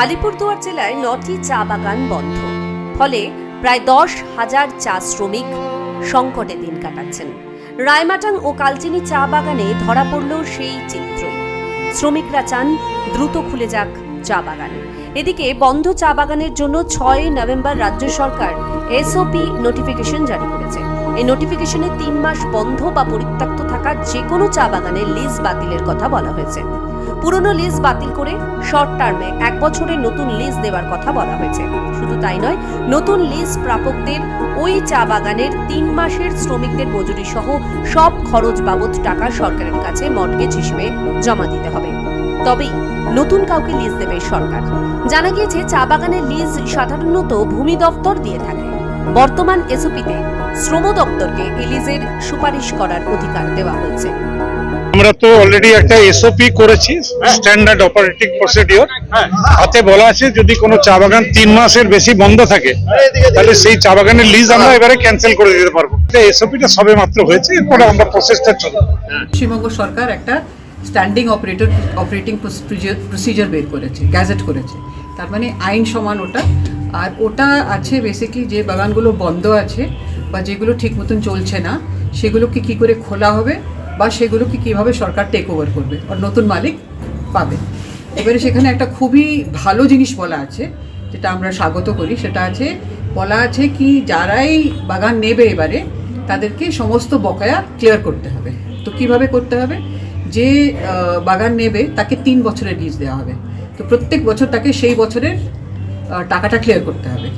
আলিপুরদুয়ার জেলায় নটি চা বাগান বন্ধ। ফলে প্রায় দশ হাজার চা শ্রমিক সংকটে দিন কাটাচ্ছেন। রায়মাটাং ও কালচিনি চা বাগানে ধরা পড়ল সেই চিত্র। শ্রমিকরা চান দ্রুত খুলে যাক চা বাগান। এদিকে বন্ধ চা বাগানের জন্য ছয় নভেম্বর রাজ্য সরকার এসওপি নোটিফিকেশন জারি করেছে। এই নোটিফিকেশনে তিন মাস বন্ধ বা পরিত্যক্ত থাকা যে কোনো চা বাগানের লিজ বাতিলের কথা বলা হয়েছে। পুরনো লিজ বাতিল করে শর্ট টার্মে এক বছরের নতুন লিজ দেওয়ার কথা বলা হয়েছে। শুধু তাই নয়, নতুন লিজ প্রাপকদের ওই চা বাগানের তিন মাসের শ্রমিকদের মজুরি সহ সব খরচ বাবদ টাকা সরকারের কাছে মর্টগেজ হিসেবে জমা দিতে হবে। তবেই নতুন কাউকে লিজ দেবে সরকার। জানা গিয়েছে, চা বাগানের লিজ সাধারণত ভূমি দপ্তর দিয়ে থাকে। বর্তমান এসওপিতে শ্রম দপ্তরকে এই লিজের সুপারিশ করার অধিকার দেওয়া হয়েছে। আমরা তো অলরেডি একটা এসওপি করেছি স্ট্যান্ডার্ড অপারেটিং প্রসিডিওর তাতে বলা আছে যদি কোনো চা বাগান তিন মাসের বেশি বন্ধ থাকে তাহলে সেই চা বাগানের লিজ আমরা এবারে ক্যান্সেল করে দিতে পারব। এসওপিটা সবে মাত্র হয়েছে এরপরে আমরা প্রসেসটা চলবে। পশ্চিমবঙ্গ সরকার একটা স্ট্যান্ডিং অপারেটর অপারেটিং প্রসিজার বের করেছে গ্যাজেট করেছে। তার মানে আইন সমান ওটা আর ওটা আছে বেসিকলি যে বাগানগুলো বন্ধ আছে বা যেগুলো ঠিক মতন চলছে না, সেগুলোকে কি করে খোলা হবে বা সেগুলোকে কীভাবে সরকার টেক ওভার করবে আর নতুন মালিক পাবে। এবারে সেখানে একটা খুবই ভালো জিনিস বলা আছে, যেটা আমরা স্বাগত করি। সেটা আছে, বলা আছে কি যারাই বাগান নেবে এবারে, তাদেরকে সমস্ত বকেয়া ক্লিয়ার করতে হবে। তো কীভাবে করতে হবে? যে বাগান নেবে, তাকে তিন বছরের লিজ দেওয়া হবে। তো প্রত্যেক বছর তাকে সেই বছরের টাকাটা ক্লিয়ার করতে হবে।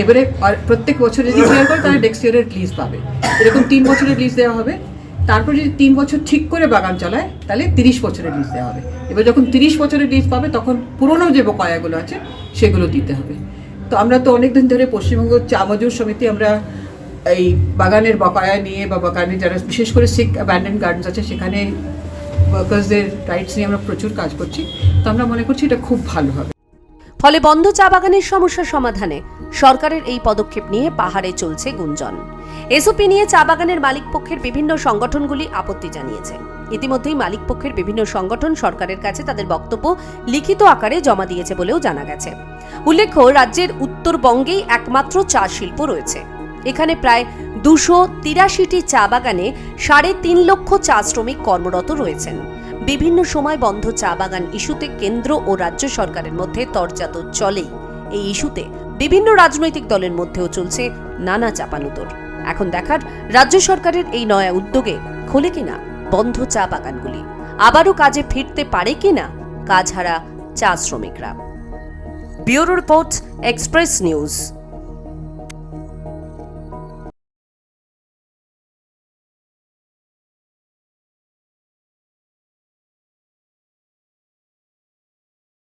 এবারে প্রত্যেক বছর যদি ক্লিয়ার করে, তাহলে নেক্সট ইয়ারের লিজ পাবে। এরকম তিন বছরের লিজ দেওয়া হবে। তারপর যদি তিন বছর ঠিক করে বাগান চালায়, তাহলে তিরিশ বছরের লিজ দেওয়া হবে। এবার যখন তিরিশ বছরের লিজ পাবে, তখন পুরনো যে বকায়াগুলো আছে, সেগুলো দিতে হবে। তো আমরা তো অনেক দিন ধরে পশ্চিমবঙ্গ চা মজুর সমিতি, আমরা এই বাগানের বকায়া নিয়ে বা বাগানে যারা বিশেষ করে সিক অ্যাবান্ডেন গার্ডেন্স আছে, সেখানে ওয়ার্কার্সদের রাইটস নিয়ে আমরা প্রচুর কাজ করছি। তো আমরা মনে করছি এটা খুব ভালো হবে। ফলে বন্ধ চা বাগানের সমস্যা সমাধানে সরকারের এই পদক্ষেপ নিয়ে পাহাড়ে চলছে গুঞ্জন। এসওপি নিয়ে চা বাগানের মালিক পক্ষের বিভিন্ন সংগঠনগুলি আপত্তি জানিয়েছে। ইতিমধ্যেই মালিক পক্ষের বিভিন্ন সংগঠন সরকারের কাছে তাদের বক্তব্য লিখিত আকারে জমা দিয়েছে বলেও জানা গেছে। উল্লেখ্য, রাজ্যের উত্তরবঙ্গেই একমাত্র চা শিল্প রয়েছে। এখানে প্রায় দুশো তিরাশিটি চা বাগানে সাড়ে তিন লক্ষ চা শ্রমিক কর্মরত রয়েছেন। বিভিন্ন সময় বন্ধ চা বাগান ইস্যুতে কেন্দ্র ও রাজ্য সরকারের মধ্যে তরজাত চলেই। এই ইস্যুতে বিভিন্ন রাজনৈতিক দলের মধ্যেও চলছে নানা চাপানুতর। এখন দেখার রাজ্য সরকারের এই নয়া উদ্যোগে খোলে কিনা বন্ধ চা বাগানগুলি। আবারও কাজে ফিরতে পারে কিনা কাজ হারা চা শ্রমিকরা। Bureau report, express news.